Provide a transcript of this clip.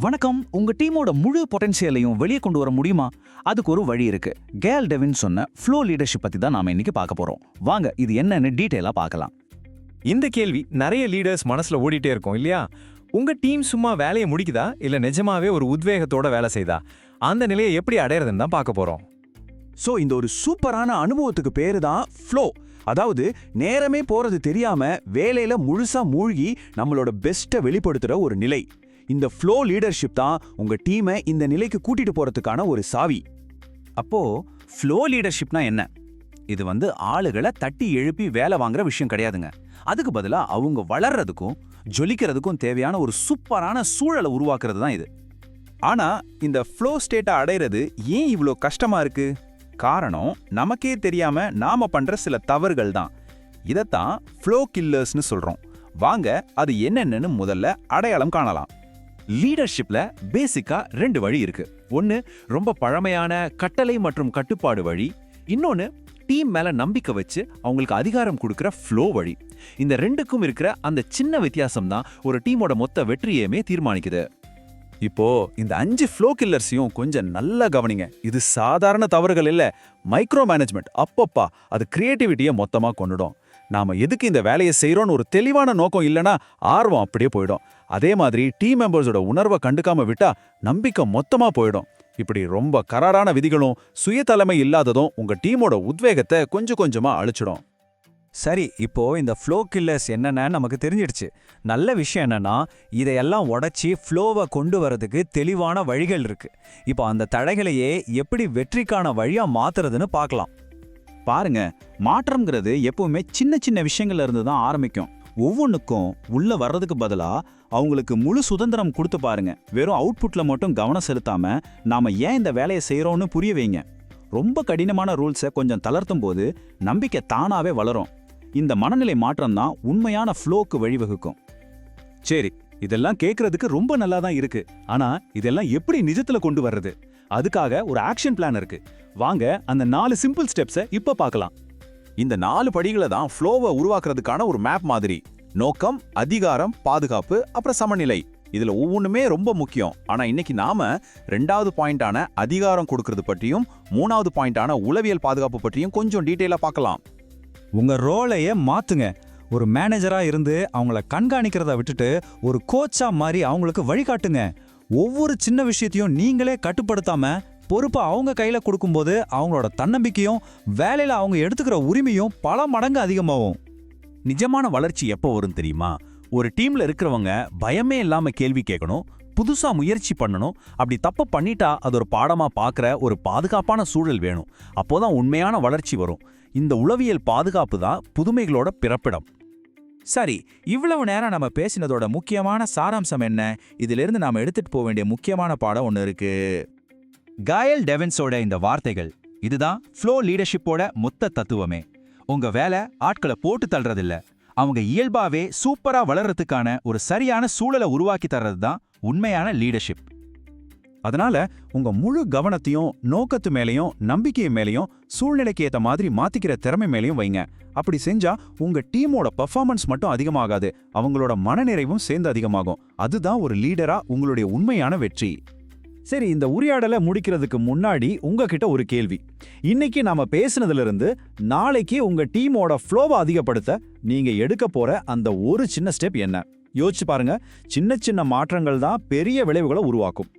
வணக்கம். உங்க டீமோட முழு பொட்டன்சியலையும் வெளியே கொண்டு வர முடியுமா? அதுக்கு ஒரு வழி இருக்கு. கேல் டெவின் சொன்ன ஃப்ளோ லீடர்ஷிப் பத்தி தான் நாம இன்னைக்கு பார்க்க போறோம். வாங்க இது என்னன்னு டீட்டெயிலா பார்க்கலாம். இந்த கேள்வி நிறைய லீடர்ஸ் மனசுல ஓடிட்டே இருக்கும் இல்லையா? உங்க டீம் சும்மா வேலையை முடிக்குதா? இல்ல நிஜமாவே ஒரு உத்வேகத்தோட வேலை செய்தா? அந்த நிலையை எப்படி அடையறதுன்னு தான் பார்க்க போறோம். சோ இந்த ஒரு சூப்பரான அனுபவத்துக்கு பேரு தான் ஃப்ளோ அதாவது நேரமே போறது தெரியாம வேலையில முழுசா மூழ்கி நம்மளோட பெஸ்ட்டை வெளிப்படுத்துற ஒரு நிலை. இந்த ஃப்ளோ லீடர்ஷிப் தான் உங்க டீமை இந்த நிலைக்கு கூட்டிட்டு போறதுக்கான ஒரு சாவி. அப்போ ஃப்ளோ லீடர்ஷிப்னா என்ன? இது வந்து ஆளுகளை தட்டி எழுப்பி வேலை வாங்குற விஷயம் கிடையாதுங்க. அதுக்கு பதிலாக அவங்க வளர்றதுக்கும் ஜொலிக்கிறதுக்கும் தேவையான ஒரு சூப்பரான சூழலை உருவாக்குறது தான் இது. ஆனா இந்த ஃப்ளோ ஸ்டேட்டை அடையிறது ஏன் இவ்வளோ கஷ்டமா இருக்கு? காரணம் நமக்கே தெரியாம நாம பண்ற சில தவறுகள் தான். இதைத்தான் ஃப்ளோ கில்லர்ஸ்னு சொல்றோம். வாங்க அது என்னென்னு முதல்ல அடையாளம் காணலாம். லீடர்ஷிப்ல பேசிக்கா ரெண்டு வழி இருக்கு. ஒன்னு ரொம்ப பழமையான கட்டளை மற்றும் கட்டுப்பாடு வழி. இன்னொன்னு டீம் மேல நம்பிக்கை வச்சு அவங்களுக்கு அதிகாரம் கொடுக்குற ஃப்ளோ வழி. இந்த ரெண்டுக்கும் இருக்கிற அந்த சின்ன வித்தியாசம் தான் ஒரு டீமோட மொத்த வெற்றியையுமே தீர்மானிக்குது. இப்போ இந்த அஞ்சு ஃப்ளோ கில்லர்ஸையும் கொஞ்சம் நல்லா கவனிங்க. இது சாதாரண தவறுகள் இல்லை. மைக்ரோ மேனேஜ்மெண்ட் அப்பப்பா அது கிரியேட்டிவிட்டியை மொத்தமாக கொண்டுடும். நாம எதுக்கு இந்த வேலையை செய்யறோம்னு ஒரு தெளிவான நோக்கம் இல்லைன்னா ஆர்வம் அப்படியே போயிடும். அதே மாதிரி டீம் மெம்பர்ஸோட உணர்வை கண்டுக்காம விட்டா நம்பிக்கை மொத்தமா போயிடும். இப்படி ரொம்ப கராரான விதிகளும் சுயதலைமை இல்லாததும் உங்க டீமோட உத்வேகத்தை கொஞ்சம் கொஞ்சமா அழிச்சிடும். சரி இப்போ இந்த ஃப்ளோ கில்லர்ஸ் என்னென்னு நமக்கு தெரிஞ்சிடுச்சு. நல்ல விஷயம் என்னன்னா இதையெல்லாம் உடச்சி ஃப்ளோவை கொண்டு வரதுக்கு தெளிவான வழிகள் இருக்கு. இப்போ அந்த தடைகளையே எப்படி வெற்றிக்கான வழியா மாத்துறதுன்னு பார்க்கலாம். பாருங்க மாற்றம்ங்கிறது எப்பவுமே சின்ன சின்ன விஷயங்கள்ல இருந்து தான் ஆரம்பிக்கும். ஒவ்வொன்றுக்கும் உள்ள வர்றதுக்கு பதிலா அவங்களுக்கு முழு சுதந்திரம் கொடுத்து பாருங்க. வெறும் அவுட்புட்ல மட்டும் கவனம் செலுத்தாம நாம ஏன் இந்த வேலையை செய்றோம்னு புரிய வைங்க. ரொம்ப கடினமான ரூல்ஸை கொஞ்சம் தளர்த்தும் போது நம்பிக்கை தானாவே வளரும். இந்த மனநிலை மாற்றம் தான் உண்மையான ஃப்ளோக்கு வழிவகுக்கும். சரி இதெல்லாம் கேட்கறதுக்கு ரொம்ப நல்லா தான் இருக்கு. ஆனா இதெல்லாம் எப்படி நிஜத்துல கொண்டு வர்றது? அதுக்காக ஒரு ஆக்ஷன் பிளான் இருக்கு. வாங்க அந்த நாலு சிம்பிள் ஸ்டெப்ஸை இப்போ பார்க்கலாம். இந்த நாலு படிகளை தான் ஃப்ளோவை உருவாக்குறதுக்கான ஒரு மேப் மாதிரி. நோக்கம் அதிகாரம் பாதுகாப்பு அப்புறம் சமநிலை. இதில் ஒவ்வொன்றுமே ரொம்ப முக்கியம். ஆனால் இன்னைக்கு நாம ரெண்டாவது பாயிண்டான அதிகாரம் கொடுக்கறது பற்றியும் மூணாவது பாயிண்டான உளவியல் பாதுகாப்பு பற்றியும் கொஞ்சம் டீட்டெயிலாக பார்க்கலாம். உங்கள் ரோலையே மாற்றுங்க ஒரு மேனேஜராக இருந்து அவங்கள கண்காணிக்கிறத விட்டுட்டு ஒரு கோச்சா மாதிரி அவங்களுக்கு வழிகாட்டுங்க. ஒவ்வொரு சின்ன விஷயத்தையும் நீங்களே கட்டுப்படுத்தாம பொறுப்பை அவங்க கையில் கொடுக்கும்போது அவங்களோட தன்னம்பிக்கையும் வேலையில் அவங்க எடுத்துக்கிற உரிமையும் பல மடங்கு அதிகமாகும். நிஜமான வளர்ச்சி எப்போ வரும் தெரியுமா? ஒரு டீமில் இருக்கிறவங்க பயமே இல்லாமல் கேள்வி கேட்கணும் புதுசாக முயற்சி பண்ணணும் அப்படி தப்பு பண்ணிட்டா அது ஒரு பாடமாக பார்க்குற ஒரு பாதுகாப்பான சூழல் வேணும். அப்போதான் உண்மையான வளர்ச்சி வரும். இந்த உளவியல் பாதுகாப்பு தான் புதுமைகளோட பிறப்பிடம். சரி இவ்வளவு நேரம் நம்ம பேசினதோட முக்கியமான சாராம்சம் என்ன? இதிலிருந்து நாம் எடுத்துகிட்டு போக வேண்டிய முக்கியமான பாடம் ஒன்று இருக்குது காயல் டெவன்ஸோட இந்த வார்த்தைகள் இதுதான் ஃப்ளோ லீடர்ஷிப்போட மொத்த தத்துவமே. உங்க வேலை ஆட்களை போட்டு தள்ளுறதில்ல அவங்க இயல்பாவே சூப்பரா வளர்றதுக்கான ஒரு சரியான சூழலை உருவாக்கி தர்றது தான் உண்மையான லீடர்ஷிப். அதனால உங்க முழு கவனத்தையும் நோக்கத்து மேலையும் நம்பிக்கை மேலையும் சூழ்நிலைக்கு ஏற்ற மாதிரி மாத்திக்கிற திறமை மேலையும் வைங்க. அப்படி செஞ்சா உங்க டீமோட பர்ஃபார்மன்ஸ் மட்டும் அதிகமாகாது. அவங்களோட மனநிறைவும் சேர்ந்து அதிகமாகும். அதுதான் ஒரு லீடரா உங்களுடைய உண்மையான வெற்றி. சரி இந்த உரையாடலை முடிக்கிறதுக்கு முன்னாடி உங்ககிட்ட ஒரு கேள்வி. இன்னைக்கு நாம பேசுனதுல இருந்து நாளைக்கு உங்க டீமோட ஃப்ளோவை அதிகப்படுத்த நீங்க எடுக்க போற அந்த ஒரு சின்ன ஸ்டெப் என்ன? யோசிச்சு பாருங்க. சின்ன சின்ன மாற்றங்கள் தான் பெரிய விளைவுகளை உருவாக்கும்.